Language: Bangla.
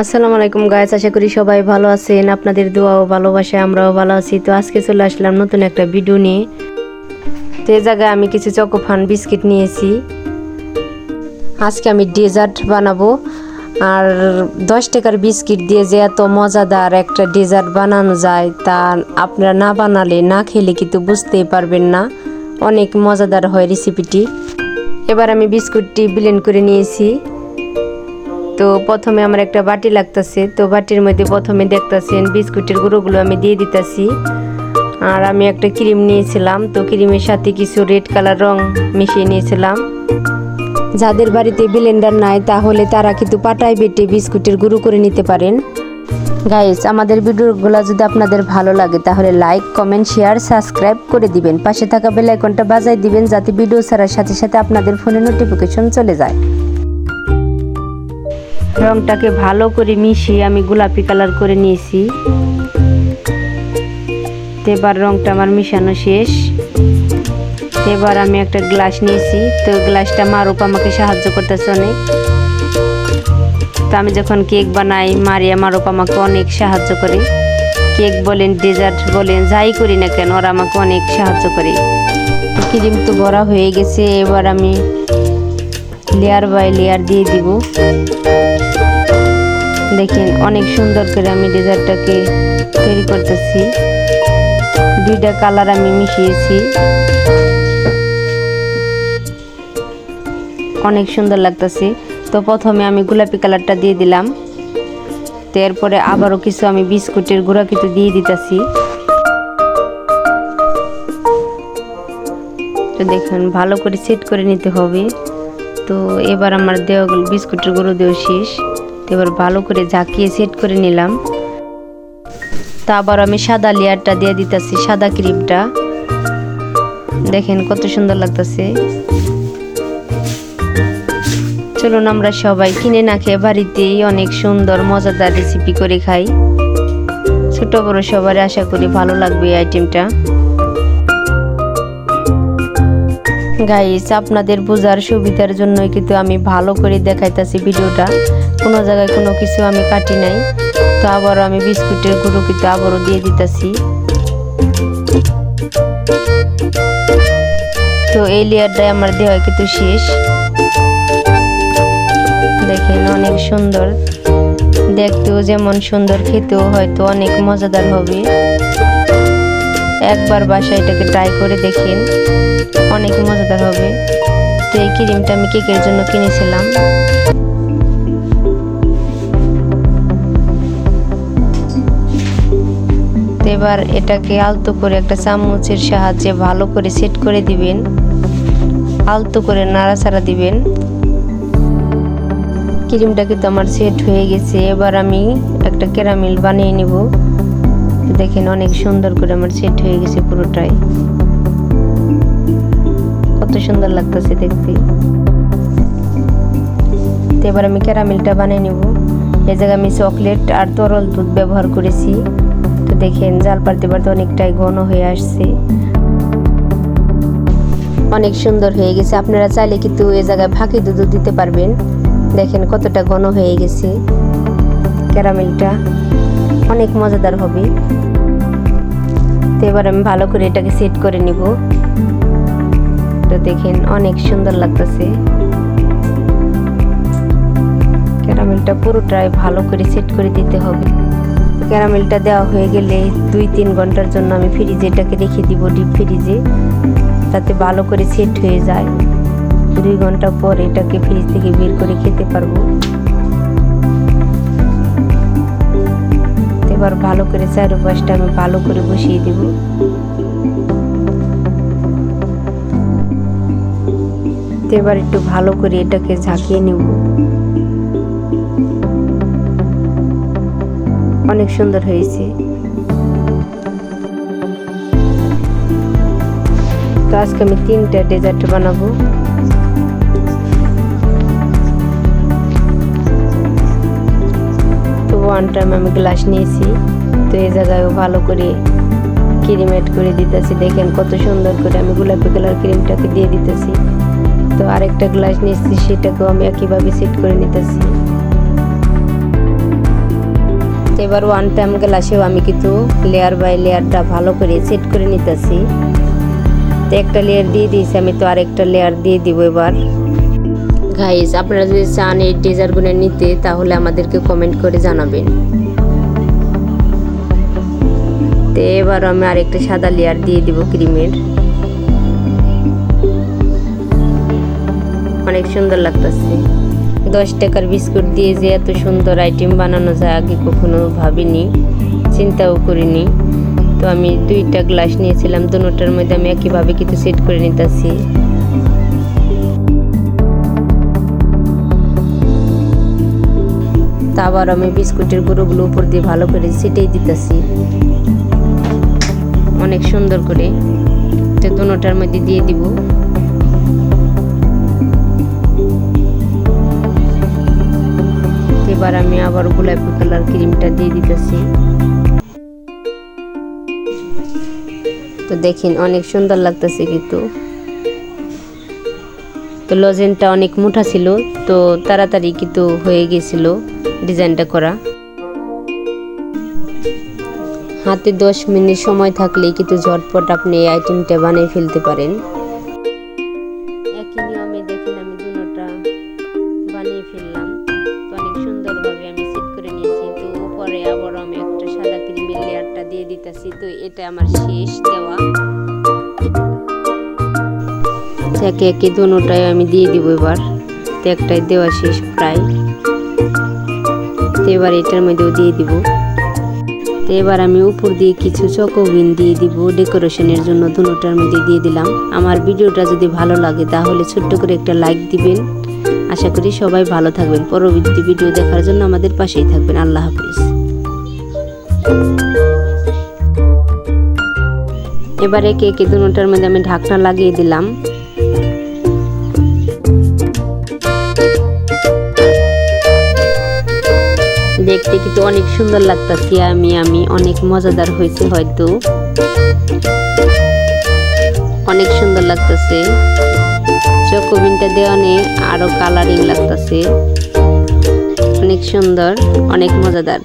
আসসালামু আলাইকুম গাইস আশা করি সবাই ভালো আছেন। আপনাদের দোয়া ও ভালোবাসায় আমরাও ভালো আছি। তো আজকে চলে আসলাম নতুন একটা ভিডিও নিয়ে। তো এই জায়গায় আমি কিছু চকোফান বিস্কিট নিয়েছি। আজকে আমি ডেজার্ট বানাবো। আর দশ টাকার বিস্কিট দিয়ে যে এত মজাদার একটা ডেজার্ট বানানো যায়, তা আপনারা না বানালে, না খেলে কিন্তু বুঝতেই পারবেন না। অনেক মজাদার হয় রেসিপিটি এবার আমি বিস্কুটটি ব্লেন্ড করে নিয়েছি। তো প্রথমে আমার একটা বাটি লাগতেছে, তো বাটির মধ্যে প্রথমে দেখতেছেন বিস্কুটের গুঁড়োগুলো আমি দিয়ে দিতেছি। আর আমি একটা ক্রিম নিয়েছিলাম, তো ক্রিমের সাথে কিছু রেড কালার রং মিশিয়ে নিয়েছিলাম। যাদের বাড়িতে ব্লেন্ডার নাই, তাহলে তারা কিন্তু পাটায় বেটে বিস্কুটের গুঁড়ো করে নিতে পারেন। গাইস আমাদের ভিডিওগুলো যদি আপনাদের ভালো লাগে, তাহলে লাইক কমেন্ট শেয়ার সাবস্ক্রাইব করে দিবেন। পাশে থাকা বেল আইকনটা বাজায় দিবেন, যাতে ভিডিও ছাড়ার সাথে সাথে আপনাদের ফোনে নোটিফিকেশন চলে যায়। রংটাকে ভালো করে মিশিয়ে আমি গোলাপি কালার করে নিয়েছি। এবার রংটা আমার মিশানো শেষ। এবার আমি একটা গ্লাস নিয়েছি। তো গ্লাসটা মারুপ আমাকে সাহায্য করতেছে অনেক। তো আমি যখন কেক বানাই, মারিয়া মারুপ আমাকে অনেক সাহায্য করে। কেক বলেন, ডেজার্ট বলেন, যাই করি না কেন, ওরা আমাকে অনেক সাহায্য করে। ক্রিম তো ভরা হয়ে গেছে, এবার আমি লেয়ার বাই লেয়ার দিয়ে দিব। দেখেন অনেক সুন্দর করে আমি ডেজার্টটাকে তৈরি করতেছি। দুইটা কালার আমি মিশিয়েছি। অনেক সুন্দর লাগতেছে। তো প্রথমে আমি গোলাপি কালারটা দিয়ে দিলাম। তো এরপরে আবারও কিছু আমি বিস্কুটের গুঁড়া কিছু দিয়ে দিতেছি। তো দেখুন, ভালো করে সেট করে নিতে হবে। তো এবার আমার দেওয়া বিস্কুটের গুঁড়ো দেওয়া শেষ। এবার ভালো করে ঝাঁকিয়ে সেট করে নিলাম। তা আবার আমি সাদা লেয়ারটা দিয়ে দিতেছি, সাদা ক্রিমটা। দেখেন কত সুন্দর লাগতেছে। চলুন আমরা সবাই কিনে না খেয়ে বাড়িতেই অনেক সুন্দর, মজাদার রেসিপি করে খাই। ছোট বড় সবার আশা করি ভালো লাগবে এই আইটেমটা গাইস আপনাদের বোঝার সুবিধার জন্য কিন্তু আমি ভালো করে দেখাইতেছি ভিডিওটা। কোনো জায়গায় কোনো কিছু আমি কাটি নাই। তো আবারও আমি বিস্কুটের গুঁড়ো কিন্তু আবারও দিয়ে দিতেছি। তো এই লেয়ারটাই আমার দেওয়া কিন্তু শেষ। দেখেন অনেক সুন্দর। দেখতেও যেমন সুন্দর, খেতেও হয়তো অনেক মজাদার হবে। একবার বাসায় এটাকে ট্রাই করে দেখেন। অনেক মজাদার হবে। তো এই ক্রিমটা আমি কেকের জন্য কিনেছিলাম। এবার এটাকে আলতো করে একটা চামচের সাহায্যে ভালো করে সেট করে দিবেন। আলতো করে নাড়াচাড়া দিবেন। ক্রিমটা কিন্তু আমার সেট হয়ে গেছে। এবার আমি একটা ক্যারামেল বানিয়ে নিব। দেখেন অনেক সুন্দর করে আমার সেট হয়ে গেছে পুরোটাই। কত সুন্দর লাগতেছে দেখতে। এবার আমি ক্যারামেলটা বানিয়ে নেব। এই জায়গায় আমি চকলেট আর তরল দুধ ব্যবহার করেছি। তো দেখেন, জাল পারতে পারতে অনেকটাই ঘন হয়ে আসছে। অনেক সুন্দর হয়ে গেছে। আপনারা চাইলে কিন্তু এ জায়গায় ফাঁকি দুধও দিতে পারবেন। দেখেন কতটা ঘন হয়ে গেছে ক্যারামেলটা। অনেক মজাদার হবে। তো এবার আমি ভালো করে এটাকে সেট করে নিব। তো দেখেন অনেক সুন্দর লাগতেছে। ক্যারামেলটা পুরোটাই ভালো করে সেট করে দিতে হবে। ক্যারামেলটা দেওয়া হয়ে গেলে দুই তিন ঘণ্টার জন্য আমি ফ্রিজে এটাকে রেখে দিব ডিপ ফ্রিজে তাতে ভালো করে সেট হয়ে যায়। দুই ঘণ্টা পর এটাকে ফ্রিজ থেকে বের করে খেতে পারব। এবার ভালো করে চারপাশটা আমি ভালো করে বসিয়ে দেব। এবার একটু ভালো করে এটাকে ঝাঁকিয়ে নেব। অনেক সুন্দর হয়েছে। তো আজকে আমি তিনটা ডেজার্ট বানাবো। ওয়ান টাইম আমি গ্লাস নিয়েছি। তো এই জায়গায়ও ভালো করে ক্রিম অ্যাড করে দিতেছি। দেখেন কত সুন্দর করে আমি গোলাপি কালার ক্রিমটাকে দিয়ে দিতেছি। তো আরেকটা গ্লাস নিয়েছি, সেটাকেও আমি একইভাবে সেট করে নিতেছি। এবার ওয়ান টাইম গ্লাসেও আমি কিন্তু লেয়ার বাই লেয়ারটা ভালো করে সেট করে নিতেছি। তো একটা লেয়ার দিয়ে দিয়েছি, আমি তো আরেকটা লেয়ার দিয়ে দিব এবার। গাইস আপনারা যদি চান এই ডেজার্টগুলো নিতে, তাহলে আমাদেরকে কমেন্ট করে জানাবেন। তো এবার আমি আরেকটা সাদা লেয়ার দিয়ে দিব ক্রিমের অনেক সুন্দর লাগতেছে। দশ টাকার বিস্কুট দিয়ে যে এত সুন্দর আইটেম বানানো যায়, আগে কখনো ভাবিনি, চিন্তাও করিনি। তো আমি দুইটা গ্লাস নিয়েছিলাম, দুটার মধ্যে আমি একইভাবে কিছু সেট করে নিতেছি। তা আবার আমি বিস্কুটের গুঁড়োগুলো উপর দিয়ে ভালো করে ছিটেই দিতেছি। অনেক সুন্দর করে তো দুটার মধ্যে দিয়ে দিব। এবার আমি আবার গোলাপি কালার ক্রিমটা দিয়ে দিতেছি। তো দেখেন অনেক সুন্দর লাগতেছে কিন্তু। তো লজেনটা অনেক মোটা ছিল, তো তাড়াতাড়ি কিন্তু হয়ে গেছিল। ডিজাইনটা করা। হাতে দশ মিনিট সময় থাকলেই কিন্তু ঝটপট আপনি এই আইটেমটা বানিয়ে ফেলতে পারেন। একই নিয়মে দেখেন আমি দুটোটা বানিয়ে ফেললাম। তো অনেক সুন্দরভাবে আমি সেট করে নিয়েছি। তো উপরে আবার আমি একটা সাদা ক্রিমের লেয়ারটা দিয়ে দিতেছি। তো এটা আমার শেষ দেওয়া। একে একে দুটাই আমি দিয়ে দিব এবার। তো একটাই দেওয়া শেষ প্রায়। তো এবার এটার মধ্যেও দিয়ে দিব। তো এবার আমি উপর দিয়ে কিছু চকোবিন দিয়ে দিব, ডেকোরেশনের জন্য দুটার মধ্যে দিয়ে দিলাম। আমার ভিডিওটা যদি ভালো লাগে তাহলে ছোট্ট করে একটা লাইক দিবেন। আশা করি সবাই ভালো থাকবেন। পরবর্তী ভিডিও দেখার জন্য আমাদের পাশেই থাকবেন। আল্লাহ হাফিজ। এবারে একে দুটার মধ্যে আমি ঢাকনা লাগিয়ে দিলাম। দেখতে কিন্তু অনেক সুন্দর লাগতেছে। আমি আমি অনেক মজাদার হয়েছে হয়তো। অনেক সুন্দর লাগতেছে। চকোবিনটা অনেক আরও কালারিং লাগতেছে। অনেক সুন্দর, অনেক মজাদার।